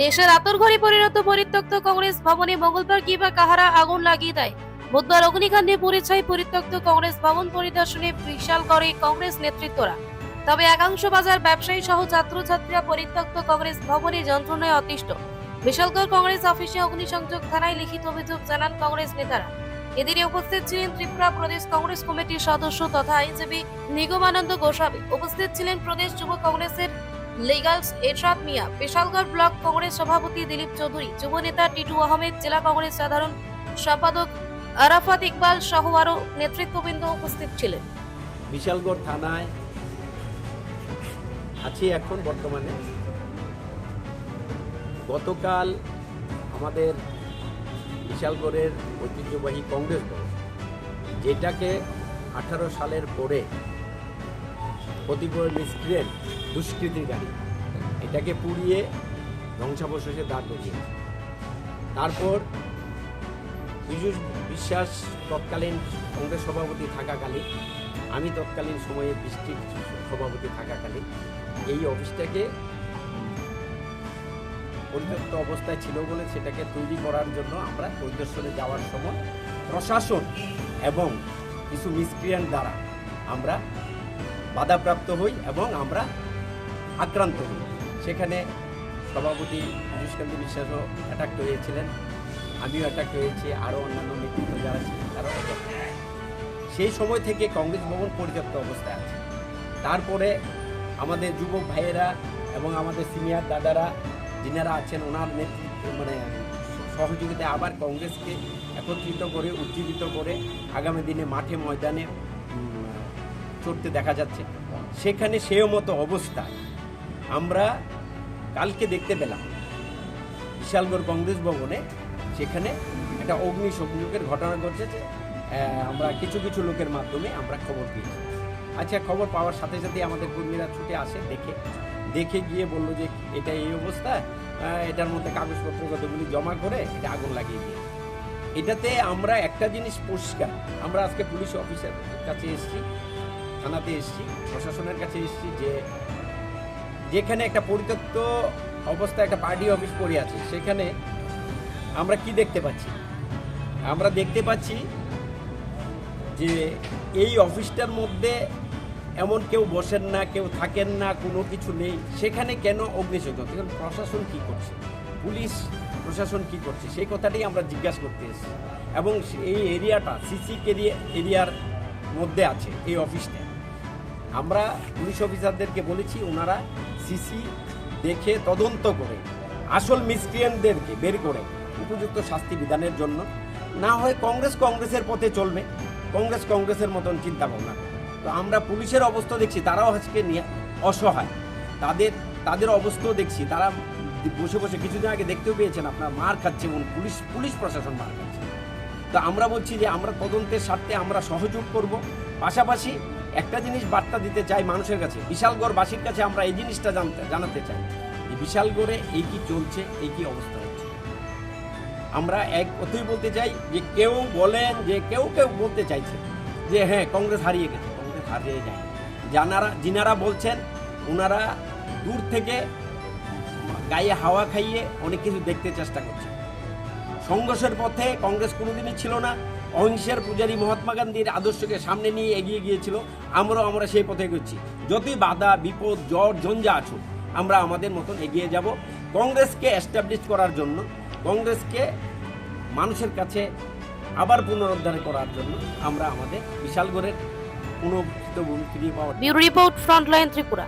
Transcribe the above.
নেশার আতরঘরে পরিণত পরিত্যক্ত কংগ্রেস ভবনে মঙ্গলবার কি বা কাহারা আগুন লাগিয়ে দেয়? বুধবার অগ্নিকাণ্ডে পরিচয় পরিত্যক্ত কংগ্রেস ভবন পরিদর্শনে বিশাল করে কংগ্রেস নেতৃত্বরা। তবে একাংশ বাজার ব্যবসায়ী সহ ছাত্রছাত্রীরা পরিত্যক্ত কংগ্রেস ভবনে যন্ত্রণায় অতিষ্ঠ। বিশালগড় কংগ্রেস অফিসে অগ্নিসংযোগ থানায় লিখিত অভিযোগ জানান কংগ্রেস নেতারা। এদিনে উপস্থিত ছিলেন ত্রিপুরা প্রদেশ কংগ্রেস কমিটির সদস্য তথা আইনজীবী নিগমানন্দ গোস্বামী। উপস্থিত ছিলেন প্রদেশ যুব কংগ্রেসের লিগালস, এরশাদ মিয়া বিশালগড় ব্লক কংগ্রেস সভাপতি দিলীপ চৌধুরী যুব নেতা টিটু আহমেদ, জেলা কংগ্রেস সাধারণ সম্পাদক আরাফাত ইকবাল সহ আরও নেতৃত্ববৃন্দ উপস্থিত ছিলেন। বিশালগড় থানায় আছি এখন বর্তমানে। গতকাল আমাদের বিশালগড়ের ঐতিহ্যবাহী কংগ্রেস দল, যেটাকে আঠারো সালের পরে প্রতিপর মিস্ত্রের দুষ্কৃতিকারী এটাকে পুড়িয়ে ধ্বংসাবশেষে দাঁড় করিয়েছে। তারপর পীযূষ বিশ্বাস তৎকালীন কংগ্রেস সভাপতি থাকাকালীন, আমি তৎকালীন সময়ে ডিস্ট্রিক্ট সভাপতি থাকাকালীন, এই অফিসটাকে পরিত্যক্ত অবস্থায় ছিল বলে সেটাকে তৈরি করার জন্য আমরা পরিদর্শনে যাওয়ার সময় প্রশাসন এবং কিছু মিসক্রিয়ান দ্বারা আমরা বাধাপ্রাপ্ত হই এবং আমরা আক্রান্ত হই। সেখানে সভাপতি পীযুষকান্তি বিশ্বাসও অ্যাটাক হয়েছিলেন আমিও অ্যাটাক হয়েছি আরও অন্যান্য নেতৃত্ব যারা ছিলেন তারাও অ্যাটাক সেই সময় থেকে কংগ্রেস ভবন পরিত্যক্ত অবস্থায় আছে। তারপরে আমাদের যুবক ভাইয়েরা এবং আমাদের সিনিয়র দাদারা যিনারা আছেন, ওনার নেতৃত্ব মানে সহযোগিতায় আবার কংগ্রেসকে একত্রিত করে, উজ্জীবিত করে আগামী দিনে মাঠে ময়দানে চড়তে দেখা যাচ্ছে। সেখানে সেও মতো অবস্থা। আমরা কালকে দেখতে পেলাম। বিশালগড় কংগ্রেস ভবনে সেখানে একটা অগ্নি সংযোগের ঘটনা ঘটেছে। আমরা কিছু কিছু লোকের মাধ্যমে আমরা খবর পেয়েছি। আচ্ছা খবর পাওয়ার সাথে সাথে আমাদের কর্মীরা ছুটে আসে, দেখে। দেখে গিয়ে বলল যে, এটা এই অবস্থা। এটার মধ্যে কাগজপত্র কতগুলি জমা করে, এটা আগুন লাগিয়ে দিয়ে এটাতে আমরা একটা জিনিস পরিষ্কার। আমরা আজকে পুলিশ অফিসার কাছে এসেছি। থানাতে এসেছি, প্রশাসনের কাছে এসেছি যে যেখানে একটা পরিত্যক্ত অবস্থায় একটা পার্টি অফিস পড়ে আছে, সেখানে আমরা কি দেখতে পাচ্ছি? আমরা দেখতে পাচ্ছি যে এই অফিসটার মধ্যে এমন কেউ বসেন না, কেউ থাকেন না, কোনো কিছু নেই। সেখানে কেন অগ্নিসংযোগ? প্রশাসন কি করছে? পুলিশ প্রশাসন কি করছে? সেই কথাটাই আমরা জিজ্ঞাসা করতে এসেছি। এবং এই এরিয়াটা, সিসি এরিয়ার মধ্যে আছে, এই অফিসটা। আমরা পুলিশ অফিসারদেরকে বলেছি, ওনারা সিসি দেখে তদন্ত করে, আসল মিসক্রিয়েন্টদেরকে বের করে উপযুক্ত শাস্তি বিধানের জন্য। না হয় কংগ্রেস কংগ্রেসের পথে চলবে, কংগ্রেস কংগ্রেসের মতন চিন্তা ভাবনা তো আমরা পুলিশের অবস্থা দেখছি, তারাও আজকে অসহায়। তাদের তাদের অবস্থাও দেখছি, তারা বসে বসে কিছুদিন আগে দেখতেও পেয়েছেন, আপনার মার খাচ্ছে এবং পুলিশ পুলিশ প্রশাসন মার খাচ্ছে। তো আমরা বলছি যে আমরা তদন্তের স্বার্থে আমরা সহযোগ করব। পাশাপাশি একটা জিনিস বার্তা দিতে চাই মানুষের কাছে, বিশালগড়বাসীর কাছে আমরা এই জিনিসটা জানতে, জানাতে চাই। যে বিশালগড়ে এই কি চলছে, এই কি অবস্থা হচ্ছে? আমরা এক কথাই বলতে চাই যে কেউ বলেন যে কেউ কেউ বলতে চাইছে যে হ্যাঁ কংগ্রেস হারিয়ে গেছে, কংগ্রেস হারিয়ে যায়। যারা যিনারা বলছেন, ওনারা দূর থেকে গায়ে হাওয়া খাইয়ে অনেক কিছু দেখতে চেষ্টা করছে সংঘর্ষের পথে কংগ্রেস কোনোদিনই ছিল না। অহিংসার পূজারী মহাত্মা গান্ধীর আদর্শকে সামনে নিয়ে এগিয়ে গিয়েছিল। আমরাও, আমরা সেই পথে এগোচ্ছি। যতই বাধা, বিপদ, জ্বর, ঝঞ্ঝা আছো আমরা আমাদের মতন এগিয়ে যাব। কংগ্রেসকে এস্টাবলিশ করার জন্য, কংগ্রেসকে মানুষের কাছে আবার পুনরুদ্ধার করার জন্য আমরা আমাদের বিশালগড়ের পুনঃ ভূমি ফিরিয়ে ব্যুরো রিপোর্ট, ফ্রন্টলাইন ত্রিপুরা।